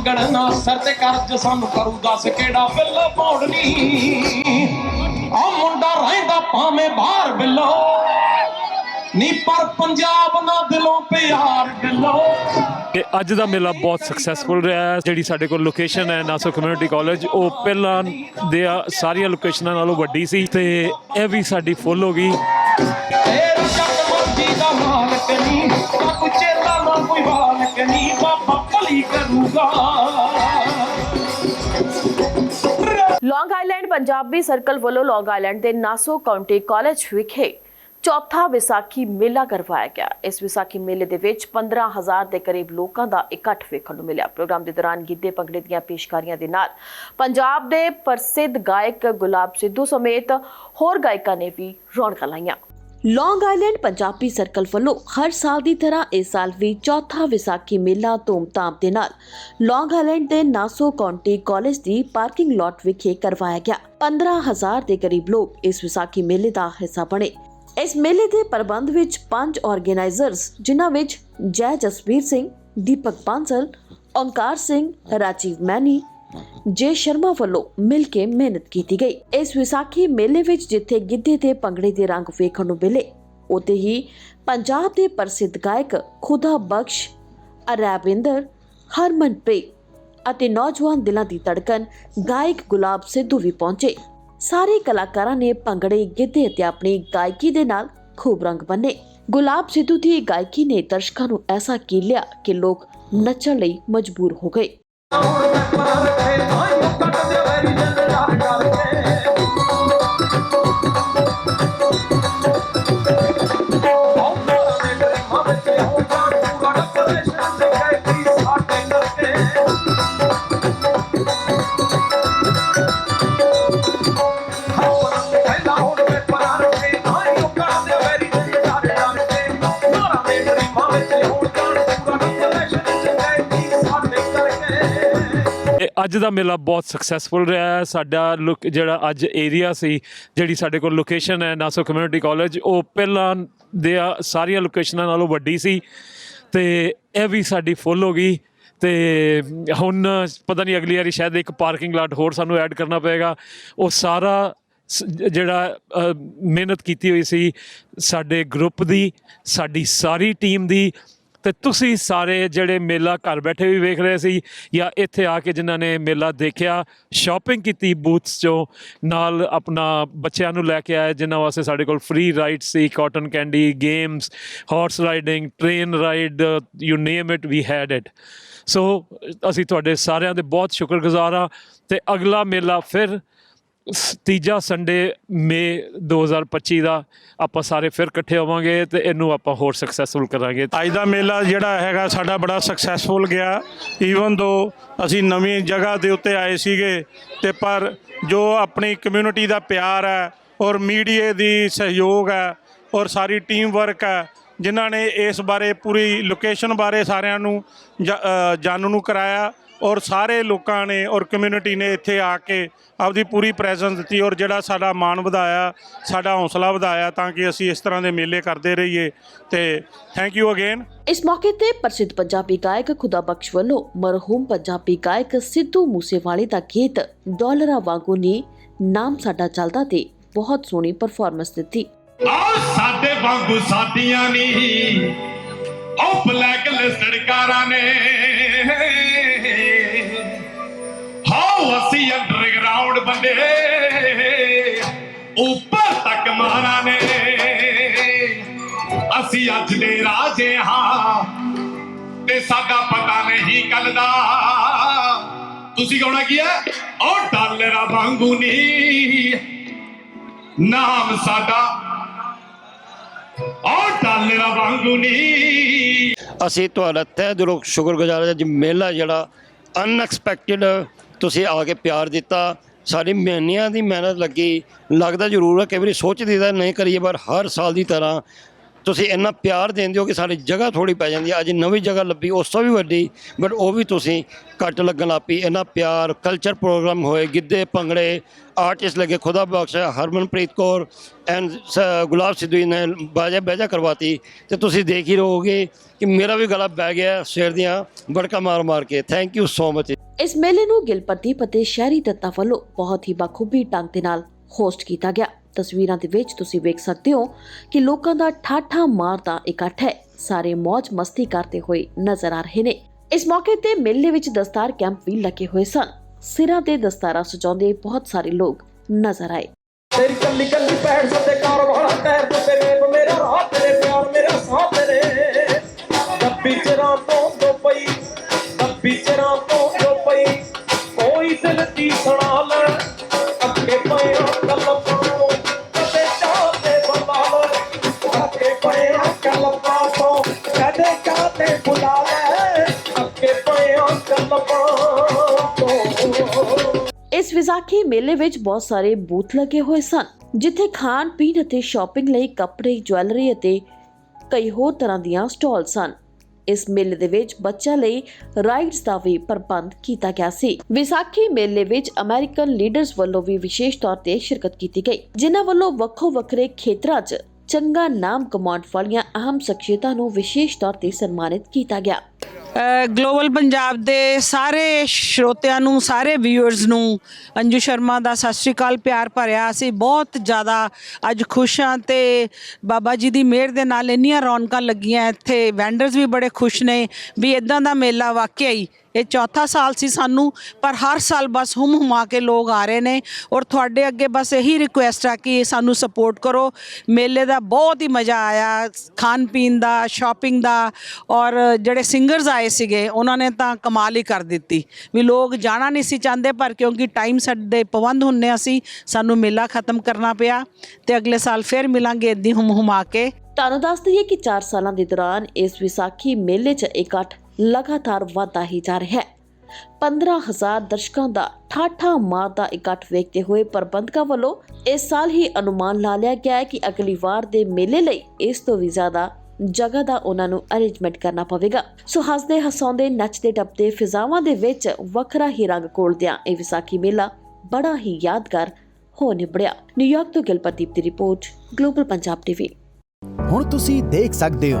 ਮੰਗਣ ਨਾ ਸਿਰ ਤੇ ਕਰਜ ਸਾਨੂੰ ਕਰੂ ਦੱਸ ਕਿਹੜਾ ਬਿੱਲ ਪਾਉਣੀ? ਆ ਮੁੰਡਾ ਰਹਿੰਦਾ ਭਾਵੇਂ ਬਾਹਰ ਬਿੱਲੋ ਨੀ ਪਰ ਪੰਜਾਬ ਨਾ ਦਿਲੋਂ ਪਿਆਰ ਬਿੱਲੋ। ਕਿ ਅੱਜ ਦਾ ਮੇਲਾ ਬਹੁਤ ਸਕਸੈਸਫੁਲ ਰਿਹਾ ਹੈ। ਜਿਹੜੀ ਸਾਡੇ ਕੋਲ ਲੋਕੇਸ਼ਨ ਹੈ ਨਾਸੋ ਕਮਿਊਨਿਟੀ ਕਾਲਜ ਉਹ ਪਹਿਲਾਂ ਦੇ ਸਾਰੀਆਂ ਲੋਕੇਸ਼ਨਾਂ ਨਾਲੋਂ ਵੱਡੀ ਸੀ ਤੇ ਇਹ ਵੀ ਸਾਡੀ ਫੁੱਲ ਹੋ ਗਈ। ਤੇਰਾ ਕਰੂਗਾ। ਲੌਂਗ ਆਈਲੈਂਡ ਪੰਜਾਬੀ ਸਰਕਲ ਵੱਲੋਂ ਲੌਂਗ ਆਈਲੈਂਡ ਦੇ ਨਾਸੋ ਕਾਉਂਟੀ ਕਾਲਜ ਵਿਖੇ ਚੌਥਾ ਵਿਸਾਖੀ ਮੇਲਾ ਕਰਵਾਇਆ ਗਿਆ। ਇਸ ਵਿਸਾਖੀ ਮੇਲੇ ਦੇ ਵਿੱਚ 15000 ਦੇ ਕਰੀਬ ਲੋਕਾਂ ਦਾ ਇਕੱਠ ਵੇਖਣ ਨੂੰ ਮਿਲਿਆ। ਪ੍ਰੋਗਰਾਮ ਦੇ ਦੌਰਾਨ ਗਿੱਧੇ, ਭੰਗੜੇ ਦੀਆਂ ਪੇਸ਼ਕਾਰੀਆਂ ਦੇ ਨਾਲ ਪੰਜਾਬ ਦੇ ਪ੍ਰਸਿੱਧ ਗਾਇਕ ਗੁਲਾਬ ਸਿੱਧੂ ਸਮੇਤ ਹੋਰ ਗਾਇਕਾਂ ਨੇ ਵੀ ਰੌਣਕਾਂ ਲਾਈਆਂ। ਲੌਂਗ ਆਈਲੈਂਡ ਪੰਜਾਬੀ ਸਰਕਲ ਵੱਲੋਂ ਹਰ ਸਾਲ ਦੀ ਤਰ੍ਹਾਂ ਇਸ ਸਾਲ ਵੀ ਚੌਥਾ ਵਿਸਾਖੀ ਮੇਲਾ ਧੂਮਧਾਮ ਦੇ ਨਾਲ ਲੌਂਗ ਆਈਲੈਂਡ ਦੇ ਨਾਸੋ ਕਾਉਂਟੀ ਕਾਲਜ ਦੀ ਪਾਰਕਿੰਗ ਲਾਟ ਵਿਖੇ ਕਰਵਾਇਆ ਗਿਆ। 15000 ਦੇ ਕਰੀਬ ਲੋਕ ਇਸ ਵਿਸਾਖੀ ਮੇਲੇ ਦਾ ਹਿੱਸਾ ਬਣੇ। ਇਸ ਮੇਲੇ ਦੇ ਪ੍ਰਬੰਧ ਵਿੱਚ ਪੰਜ ਆਰਗੇਨਾਈਜ਼ਰਸ ਜਿਨ੍ਹਾਂ ਵਿੱਚ ਜੈ ਜਸਵੀਰ ਸਿੰਘ, ਦੀਪਕ ਬਾਂਸਲ, ਓਂਕਾਰ ਸਿੰਘ, ਰਾਜੀਵ ਮੈਨੀ ਜੇ ਸ਼ਰਮਾ ਵੱਲੋਂ ਮਿਲ ਕੇ ਮਿਹਨਤ ਕੀਤੀ ਗਈ, ਇਸ ਵਿਸਾਖੀ ਮੇਲੇ ਵਿੱਚ ਜਿੱਥੇ ਗਿੱਧੇ ਤੇ ਭੰਗੜੇ ਦੇ ਰੰਗ ਵੇਖਣ ਨੂੰ ਮਿਲੇ, ਉੱਥੇ ਹੀ ਪੰਜਾਬ ਦੇ ਪ੍ਰਸਿੱਧ ਗਾਇਕ ਖੁਦਾ ਬਖਸ਼, ਅਰੈਵਿੰਦਰ, ਹਰਮਨਪ੍ਰੀਤ ਅਤੇ ਨੌਜਵਾਨ ਦਿਲਾਂ ਦੀ ਧੜਕਨ ਗਾਇਕ ਗੁਲਾਬ ਸਿੱਧੂ ਵੀ ਪਹੁੰਚੇ। ਸਾਰੇ ਕਲਾਕਾਰਾਂ ਨੇ ਭੰਗੜੇ, ਗਿੱਧੇ ਅਤੇ ਆਪਣੀ ਗਾਇਕੀ ਦੇ ਨਾਲ ਖੂਬ ਰੰਗ ਬੰਨੇ। ਗੁਲਾਬ ਸਿੱਧੂ ਦੀ ਗਾਇਕੀ ਨੇ ਦਰਸ਼ਕਾਂ ਨੂੰ ਐਸਾ ਕੀਲਿਆ ਕਿ ਲੋਕ ਨੱਚਣ ਲਈ ਮਜਬੂਰ ਹੋ ਗਏ। ਇਹ ਅੱਜ ਦਾ ਮੇਲਾ ਬਹੁਤ ਸਕਸੈਸਫੁਲ ਰਿਹਾ ਹੈ। ਸਾਡਾ ਲੁਕ ਜਿਹੜਾ ਅੱਜ ਏਰੀਆ ਸੀ, ਜਿਹੜੀ ਸਾਡੇ ਕੋਲ ਲੋਕੇਸ਼ਨ ਹੈ ਨਾਸੋ ਕਮਿਊਨਿਟੀ ਕਾਲਜ ਉਹ ਪਹਿਲਾਂ ਦੇ ਸਾਰੀਆਂ ਲੋਕੇਸ਼ਨਾਂ ਨਾਲੋਂ ਵੱਡੀ ਸੀ ਤੇ ਇਹ ਵੀ ਸਾਡੀ ਫੁੱਲ ਹੋ ਗਈ ਤੇ ਹੁਣ ਪਤਾ ਨਹੀਂ ਅਗਲੀ ਵਾਰੀ ਸ਼ਾਇਦ ਇੱਕ ਪਾਰਕਿੰਗ ਲਾਟ ਹੋਰ ਸਾਨੂੰ ਐਡ ਕਰਨਾ ਪਏਗਾ। ਉਹ ਸਾਰਾ ਜਿਹੜਾ ਮਿਹਨਤ ਕੀਤੀ ਹੋਈ ਸੀ ਸਾਡੇ ਗਰੁੱਪ ਦੀ, ਸਾਡੀ ਸਾਰੀ ਟੀਮ ਦੀ ਤੇ ਤੁਸੀਂ ਸਾਰੇ ਜਿਹੜੇ ਮੇਲਾ ਘਰ ਬੈਠੇ ਵੀ ਵੇਖ ਰਹੇ ਸੀ ਜਾਂ ਇੱਥੇ ਆ ਕੇ ਜਿਨ੍ਹਾਂ ਨੇ ਮੇਲਾ ਦੇਖਿਆ ਸ਼ਾਪਿੰਗ ਕੀਤੀ ਬੂਥਸ ਚੋਂ, ਨਾਲ ਆਪਣਾ ਬੱਚਿਆਂ ਨੂੰ ਲੈ ਕੇ ਆਏ, ਜਿਨ੍ਹਾਂ ਵਾਸਤੇ ਸਾਡੇ ਕੋਲ free ride C cotton candy games horse riding train ride you name it we had it so ਅਸੀਂ ਤੁਹਾਡੇ ਸਾਰਿਆਂ ਦੇ ਬਹੁਤ ਸ਼ੁਕਰਗੁਜ਼ਾਰ ਆ ਤੇ ਅਗਲਾ ਮੇਲਾ ਫਿਰ ਤੀਜਾ ਸੰਡੇ ਮੇ 2025 ਦਾ ਆਪਾਂ ਸਾਰੇ ਫਿਰ ਇਕੱਠੇ ਹੋਵਾਂਗੇ ਤੇ ਇਹਨੂੰ ਆਪਾਂ ਹੋਰ ਸਕਸੈਸਫੁਲ ਕਰਾਂਗੇ। ਅੱਜ ਦਾ ਮੇਲਾ ਜਿਹੜਾ ਹੈਗਾ ਸਾਡਾ ਬੜਾ ਸਕਸੈਸਫੁਲ ਗਿਆ। ਈਵਨ ਦੋ ਅਸੀਂ ਨਵੀਂ ਜਗ੍ਹਾ ਦੇ ਉੱਤੇ ਆਏ ਸੀਗੇ ਤੇ ਪਰ ਜੋ ਆਪਣੀ ਕਮਿਊਨਿਟੀ ਦਾ ਪਿਆਰ ਹੈ ਔਰ ਮੀਡੀਆ ਦੀ ਸਹਿਯੋਗ ਹੈ ਔਰ ਸਾਰੀ ਟੀਮ ਵਰਕ ਹੈ, ਜਿਨ੍ਹਾਂ ਨੇ ਇਸ ਬਾਰੇ ਪੂਰੀ ਲੋਕੇਸ਼ਨ ਬਾਰੇ ਸਾਰਿਆਂ ਨੂੰ ਜ- ਜਾਣੂ ਨੂੰ ਕਰਾਇਆ ਔਰ ਸਾਰੇ ਲੋਕਾਂ ਨੇ ਔਰ ਕਮਿਊਨਿਟੀ ਨੇ ਇੱਥੇ ਆ ਕੇ ਆਪਦੀ ਪੂਰੀ ਪ੍ਰੈਜ਼ੈਂਸ ਦਿੱਤੀ ਔਰ ਜਿਹੜਾ ਸਾਡਾ ਮਾਣ ਵਧਾਇਆ ਸਾਡਾ ਹੌਸਲਾ ਵਧਾਇਆ ਤਾਂ ਕਿ ਅਸੀਂ ਇਸ ਤਰ੍ਹਾਂ ਦੇ ਮੇਲੇ ਕਰਦੇ ਰਹੀਏ ਤੇ ਥੈਂਕ ਯੂ ਅਗੇਨ ਇਸ ਮੌਕੇ ਤੇ ਪ੍ਰਸਿੱਧ ਪੰਜਾਬੀ ਗਾਇਕ ਖੁਦਾ ਬਖਸ਼ ਵੱਲੋਂ ਮਰਹੂਮ ਪੰਜਾਬੀ ਗਾਇਕ ਸਿੱਧੂ ਮੂਸੇਵਾਲੇ ਦਾ ਗੀਤ ਡਾਲਰਾਂ ਵਾਂਗੂ ਨੀ ਨਾਮ ਸਾਡਾ ਚੱਲਦਾ ਤੇ ਬਹੁਤ ਸੋਹਣੀ ਪਰਫਾਰਮੈਂਸ ਦਿੱਤੀ। ਆ ਸਾਡੇ ਵਾਂਗੂ ਸਾਡੀਆਂ ਨਹੀਂ ਉਹ ਬਲੈਕ ਲਿਸਟਡ ਕਾਰਾਂ ਨੇ। ਹਾਉ ਅਸੀਂ ਅੰਡਰਗਰਾਉਂਡ ਬੰਦੇ ਉੱਪਰ ਤੱਕ ਮਾਰਾਂ ਨੇ। ਅਸੀਂ ਅੱਜ ਦੇ ਰਾਜੇ ਹਾਂ ਤੇ ਸਾਡਾ ਪਤਾ ਨਹੀਂ ਕੱਲ ਦਾ। ਤੁਸੀਂ ਗਾਉਣਾ ਕੀ ਹੈ? ਉਹ ਡਾਲਰਾਂ ਵਾਂਗੂ ਨਹੀਂ। ਨਾਮ ਸਾਡਾ ਉਹ ਡਾਲਰਾਂ ਵਾਂਗੂ ਨਹੀਂ। ਅਸੀਂ ਤੁਹਾਡਾ ਤਹਿ ਦਿਲੋਂ ਸ਼ੁਕਰਗੁਜ਼ਾਰ ਹਾਂ ਜੀ, ਮੇਲਾ ਜਿਹੜਾ ਅਨਐਕਸਪੈਕਟਿਡ ਤੁਸੀਂ ਆ ਕੇ ਪਿਆਰ ਦਿੱਤਾ। ਸਾਡੀ ਮਹੀਨਿਆਂ ਦੀ ਮਿਹਨਤ ਲੱਗੀ। ਲੱਗਦਾ ਜ਼ਰੂਰ ਹੈ ਕਈ ਵਾਰੀ ਸੋਚਦੀ ਤਾਂ ਨਹੀਂ ਕਰੀਏ, ਪਰ ਹਰ ਸਾਲ ਦੀ ਤਰ੍ਹਾਂ ਤੁਸੀਂ ਇੰਨਾ ਪਿਆਰ ਦਿੰਦੇ ਹੋ ਕਿ ਸਾਡੀ ਜਗ੍ਹਾ ਥੋੜੀ ਪੈ ਜਾਂਦੀ ਹੈ। ਅੱਜ ਨਵੀਂ ਜਗ੍ਹਾ ਲੱਭੀ ਉਸ ਤੋਂ ਵੀ ਵੱਡੀ ਬਟ ਉਹ ਵੀ ਤੁਸੀਂ ਘੱਟ ਲੱਗਣ ਲੱਗ ਪਈ। ਇੰਨਾ ਪਿਆਰ ਕਲਚਰ ਪ੍ਰੋਗਰਾਮ ਹੋਏ, ਗਿੱਧੇ, ਭੰਗੜੇ ਆਰਟਿਸਟ ਲੱਗੇ, ਖੁਦਾ ਬਖਸ਼ ਹਰਮਨਪ੍ਰੀਤ ਕੌਰ ਐਂਡ ਗੁਲਾਬ ਸਿੱਧੂ ਜੀ ਨੇ ਬਾਜਾ ਬੈਜਾ ਕਰਵਾਤੀ। ਤੇ ਤੁਸੀਂ ਦੇਖ ਹੀ ਰਹੋਗੇ ਕਿ ਮੇਰਾ ਵੀ ਗਲਾ ਬਹਿ ਗਿਆ ਸਵੇਰ ਦੀਆਂ ਬੜਕਾ ਮਾਰ ਮਾਰ ਕੇ। ਥੈਂਕ ਯੂ ਸੋ ਮਚ ਇਸ ਮੇਲੇ ਨੂੰ ਗਿਲਪੱਤੀ ਅਤੇ ਸ਼ਹਿਰੀ ਤੱਤਾਂ ਵੱਲੋਂ ਬਹੁਤ ਹੀ ਬਖੂਬੀ ਢੰਗ ਦੇ ਨਾਲ ਹੋਸਟ ਕੀਤਾ ਗਿਆ। ਤਸਵੀਰਾਂ ਦੇ ਵਿੱਚ ਤੁਸੀਂ ਵੇਖ ਸਕਦੇ ਹੋ ਕਿ ਲੋਕਾਂ ਦਾ ਠਾਠਾ ਮਾਰਦਾ ਇਕੱਠ ਹੈ। ਸਾਰੇ ਮौज ਮਸਤੀ ਕਰਦੇ ਹੋਏ ਨਜ਼ਰ ਆ ਰਹੇ ਨੇ। ਇਸ ਮੌਕੇ ਤੇ ਮੇਲੇ ਵਿੱਚ ਦਸਤਾਰ ਕੈਂਪ ਵੀ ਲੱਗੇ ਹੋਏ ਸਨ। ਸਿਰਾਂ ਤੇ ਦਸਤਾਰਾਂ ਸਜਾਉਂਦੇ ਬਹੁਤ ਸਾਰੇ ਲੋਕ ਨਜ਼ਰ ਆਏ। ਤੇਰੀ ਕੱਲੀ ਕੱਲੀ ਪੈੜ ਸੱਤੇ ਕਾਰ ਵਾਲਾ ਟਾਇਰ ਤੇ ਤੇਰੇ ਮੇਰਾ ਰਾਹ ਤੇਰੇ ਪਿਆਰ ਮੇਰਾ ਸਾਹ ਤੇਰੇ। ਡੱਬੀ ਚਰਾਂ ਤੋਂ ਦੋ ਪਈ ਡੱਬੀ ਚਰਾਂ ਤੋਂ ਦੋ ਪਈ, ਕੋਈ ਦਿਲ ਦੀ ਸੁਣਾ ਲੈ ਇਸ ਵਿਸਾਖੀ ਮੇਲੇ ਵਿੱਚ ਬਹੁਤ ਸਾਰੇ ਬੂਥ ਲੱਗੇ ਹੋਏ ਸਨ, ਜਿੱਥੇ ਖਾਣ ਪੀਣ ਅਤੇ ਸ਼ਾਪਿੰਗ ਲਈ ਕੱਪੜੇ ਜੁਐਲਰੀ ਅਤੇ ਕਈ ਹੋਰ ਤਰ੍ਹਾਂ ਦੀਆਂ ਸਟਾਲ ਸਨ। ਇਸ ਮੇਲੇ ਦੇ ਵਿੱਚ ਬੱਚਿਆਂ ਲਈ ਰਾਈਡਸ ਦਾ ਵੀ ਪ੍ਰਬੰਧ ਕੀਤਾ ਗਿਆ ਸੀ। ਵਿਸਾਖੀ ਮੇਲੇ ਵਿੱਚ ਅਮਰੀਕਨ ਲੀਡਰਸ ਵੱਲੋਂ ਵੀ ਵਿਸ਼ੇਸ਼ ਤੌਰ ਤੇ ਸ਼ਿਰਕਤ ਕੀਤੀ ਗਈ, ਜਿਨ੍ਹਾਂ ਵੱਲੋਂ ਵੱਖੋ ਵੱਖਰੇ ਖੇਤਰਾਂ 'ਚ ਚੰਗਾ ਨਾਮ ਕਮਾਉਣ ਵਾਲੀਆਂ ਅਹਿਮ ਸ਼ਖਸੀਅਤਾਂ ਨੂੰ ਵਿਸ਼ੇਸ਼ ਤੌਰ ਤੇ ਸਨਮਾਨਿਤ ਕੀਤਾ ਗਿਆ। ਗਲੋਬਲ ਪੰਜਾਬ ਦੇ ਸਾਰੇ ਸਰੋਤਿਆਂ ਨੂੰ, ਸਾਰੇ ਵਿਊਅਰਸ ਨੂੰ, ਅੰਜੂ ਸ਼ਰਮਾ ਦਾ ਸਤਿ ਸ਼੍ਰੀ ਅਕਾਲ, ਪਿਆਰ ਭਰਿਆ। ਅਸੀਂ ਬਹੁਤ ਜ਼ਿਆਦਾ ਅੱਜ ਖੁਸ਼ ਹਾਂ ਤੇ ਬਾਬਾ ਜੀ ਦੀ ਮਿਹਰ ਦੇ ਨਾਲ ਇੰਨੀਆਂ ਰੌਣਕਾਂ ਲੱਗੀਆਂ ਇੱਥੇ। ਵੈਂਡਰਸ ਵੀ ਬੜੇ ਖੁਸ਼ ਨੇ ਵੀ ਇਦਾਂ ਦਾ ਮੇਲਾ ਵਾਕਿਆ ਹੀ ਇਹ ਚੌਥਾ ਸਾਲ ਸੀ ਸਾਨੂੰ, ਪਰ ਹਰ ਸਾਲ ਬਸ ਹੁਮ ਹੁਮਾ ਕੇ ਲੋਕ ਆ ਰਹੇ ਨੇ ਔਰ ਤੁਹਾਡੇ ਅੱਗੇ ਬਸ ਇਹੀ ਰਿਕੁਐਸਟ ਆ ਕਿ ਸਾਨੂੰ ਸਪੋਰਟ ਕਰੋ। ਮੇਲੇ ਦਾ ਬਹੁਤ ਹੀ ਮਜ਼ਾ ਆਇਆ, ਖਾਣ ਪੀਣ ਦਾ ਸ਼ਾਪਿੰਗ ਦਾ ਔਰ ਜਿਹੜੇ ਸਿੰਗਰਸ ਆਏ ਸੀਗੇ, ਉਹਨਾਂ ਨੇ ਤਾਂ ਕਮਾਲ ਹੀ ਕਰ ਦਿੱਤੀ। ਵੀ ਲੋਕ ਜਾਣਾ ਨਹੀਂ ਸੀ ਚਾਹੁੰਦੇ, ਪਰ ਕਿਉਂਕਿ ਟਾਈਮ ਸਾਡੇ ਪਾਬੰਦ ਹੁੰਨੇ ਅਸੀਂ, ਸਾਨੂੰ ਮੇਲਾ ਖਤਮ ਕਰਨਾ ਪਿਆ ਤੇ ਅਗਲੇ ਸਾਲ ਫਿਰ ਮਿਲਾਂਗੇ ਇੱਦੀ ਹੁਮ ਹੁਮਾ ਕੇ। ਤੁਹਾਨੂੰ ਦੱਸ ਦਈਏ ਕਿ 4 ਸਾਲਾਂ ਦੇ ਦੌਰਾਨ ਇਸ ਵਿਸਾਖੀ ਮੇਲੇ 'ਚ ਇਕੱਠ ਲਗਾਤਾਰ ਵਧਦਾ ਹੀ ਜਾ ਰਿਹਾ ਹੈ। 15000 ਦਰਸ਼ਕਾਂ ਦਾ ਠਾਠਾ ਮਾਰਦਾ ਇਕੱਠ ਵੇਖਦੇ ਹੋਏ ਪ੍ਰਬੰਧਕਾਂ ਵੱਲੋਂ ਇਸ ਸਾਲ ਹੀ ਅਨੁਮਾਨ ਲਾ ਲਿਆ ਗਿਆ ਹੈ ਕਿ ਅਗਲੀ ਵਾਰ ਦੇ ਮੇਲੇ ਲਈ ਇਸ ਤੋਂ ਵੀ ਜ਼ਿਆਦਾ ਜਗ੍ਹਾ ਦਾ ਉਹਨਾਂ ਨੂੰ ਅਰੇਂਜਮੈਂਟ ਕਰਨਾ ਪਵੇਗਾ। ਸੋ ਹੱਸਦੇ ਹਸਾਉਂਦੇ, ਨੱਚਦੇ ਟੱਪਦੇ ਫਿਜ਼ਾਵਾਂ ਦੇ ਵਿੱਚ ਵੱਖਰਾ ਹੀ ਰੰਗ ਕੋਲਦਿਆਂ ਇਹ ਵਿਸਾਖੀ ਮੇਲਾ ਬੜਾ ਹੀ ਯਾਦਗਾਰ ਹੋ ਨਿਬੜਿਆ। ਨਿਊਯਾਰਕ ਤੋਂ ਗਿਲਪਤੀਪ ਦੀ ਰਿਪੋਰਟ, ਗਲੋਬਲ ਪੰਜਾਬ ਟੀਵੀ। ਹੁਣ ਤੁਸੀਂ ਦੇਖ ਸਕਦੇ ਹੋ